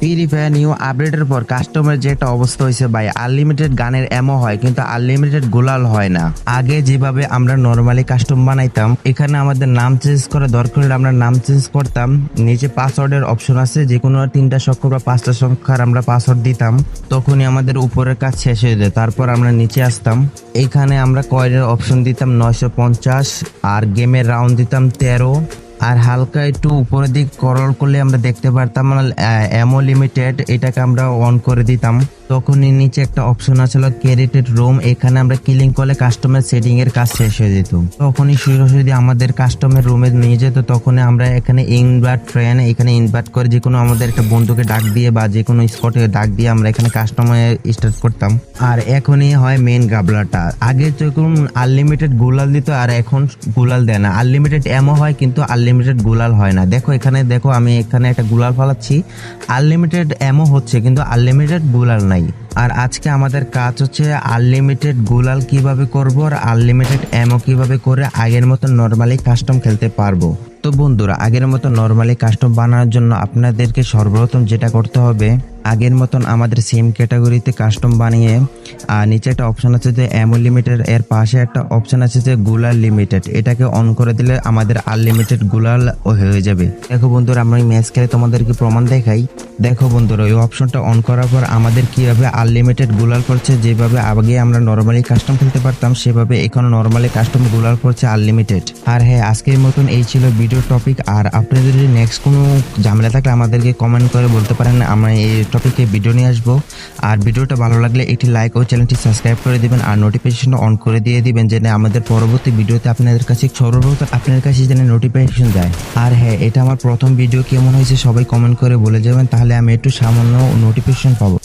Free fire new আপডেটের পর customer যে একটা অবস্থা হয়েছে ভাই আনলিমিটেড গানের এমও হয়, কিন্তু আনলিমিটেড গোলাল হয় না। আগে যেভাবে আমরা নর্মালি কাস্টম বানাইতাম, এখানে আমাদের নাম চেঞ্জ করা দরকার হলে আমরা নাম চেঞ্জ করতাম। নিচে পাসওয়ার্ডের অপশন আছে যে কোনো তিনটা সংখ্যা বা পাঁচটা সংখ্যার আমরা পাসওয়ার্ড দিতাম, তখনই আমাদের উপরের কাজ শেষ হয়ে যেত তারপর আমরা নিচে আসতাম। এখানে আমরা কয়েনের অপশন দিতাম নয়শো পঞ্চাশ, আর গেমের রাউন্ড দিতাম তেরো। আর হালকা একটু উপরের দিক করল করলে আমরা দেখতে পারতাম এমও লিমিটেড এটাকে আমরা অন করে দিতাম। তখনই নিচে একটা অপশন আছিল ক্রেডিটেড রুম এখানে আমরা ক্লিক করলে কাস্টমার সেটিং এর কাজ শেষ হয়ে যেত। তখনই সরাসরি আমাদের কাস্টমার রুমে নিয়ে যেত, তখনই আমরা এখানে ইনভার্ট ট্রেন এখানে ইনভার্ট করে যে কোনো আমাদের একটা বন্ধুকে ডাক দিয়ে বা যে কোনো স্পটে ডাক দিয়ে আমরা এখানে কাস্টমার স্টার্ট করতাম। আর এখনই হয় মেন গাবলাটা। আগে যখন আনলিমিটেড গুলাল দিত আর এখন গুলাল দেয় না। আনলিমিটেড এমও হয় কিন্তু আনলিমিটেড গুলাল হয় না। দেখো এখানে, দেখো আমি এখানে একটা গুলাল ফালাচ্ছি। আনলিমিটেড এমও হচ্ছে, কিন্তু আনলিমিটেড গুলাল নাই। আর আজকে আমাদের কাজ হচ্ছে আনলিমিটেড গুলাল কীভাবে করব আর আনলিমিটেড এমও কীভাবে করে আগের মতো নর্মালি কাস্টম খেলতে পারব। তো বন্ধুরা, আগের মতো নর্মালি কাস্টম বানানোর জন্য আপনাদেরকে সর্বপ্রথম যেটা করতে হবে, আগের মতন আমাদের সেম ক্যাটাগরিতে কাস্টম বানিয়ে, আর নিচে একটা অপশান আছে যে অ্যামো লিমিটেড এর পাশে একটা অপশন আছে যে গুলাল লিমিটেড এটাকে অন করে দিলে আমাদের আনলিমিটেড গুলাল হয়ে যাবে। দেখো বন্ধুরা আমরা ম্যাচ খেলে তোমাদেরকে প্রমাণ দেখাই। দেখো বন্ধুরা ওই অপশনটা অন করার পর আমাদের কীভাবে আনলিমিটেড গুলাল করছে যেভাবে আগে আমরা নর্মালি কাস্টম খেলতে পারতাম, সেভাবে এখন নর্মালি কাস্টম গুলাল করছে আনলিমিটেড আর হ্যাঁ আজকের মতন এই ছিল ভিডিও টপিক আর আপনাদের যদি নেক্সট কোনো ঝামেলা থাকলে আমাদেরকে কমেন্ট করে বলতে পারেন, আমরা এই টপিকে ভিডিও নিয়ে আসব। আর ভিডিওটা ভালো লাগলে একটি লাইক ও চ্যানেলটি সাবস্ক্রাইব করে দিবেন, আর নোটিফিকেশনটা অন করে দিয়ে দিবেন, যেন আমাদের পরবর্তী ভিডিওতে আপনাদের কাছে সর্বপ্রথম আপনার কাছে যেন নোটিফিকেশন যায়। আর হ্যাঁ এটা আমার প্রথম ভিডিও কেমন হয়েছে সবাই কমেন্ট করে বলে যাবেন, তাহলে আমি একটু সামান্য নোটিফিকেশন পাবো।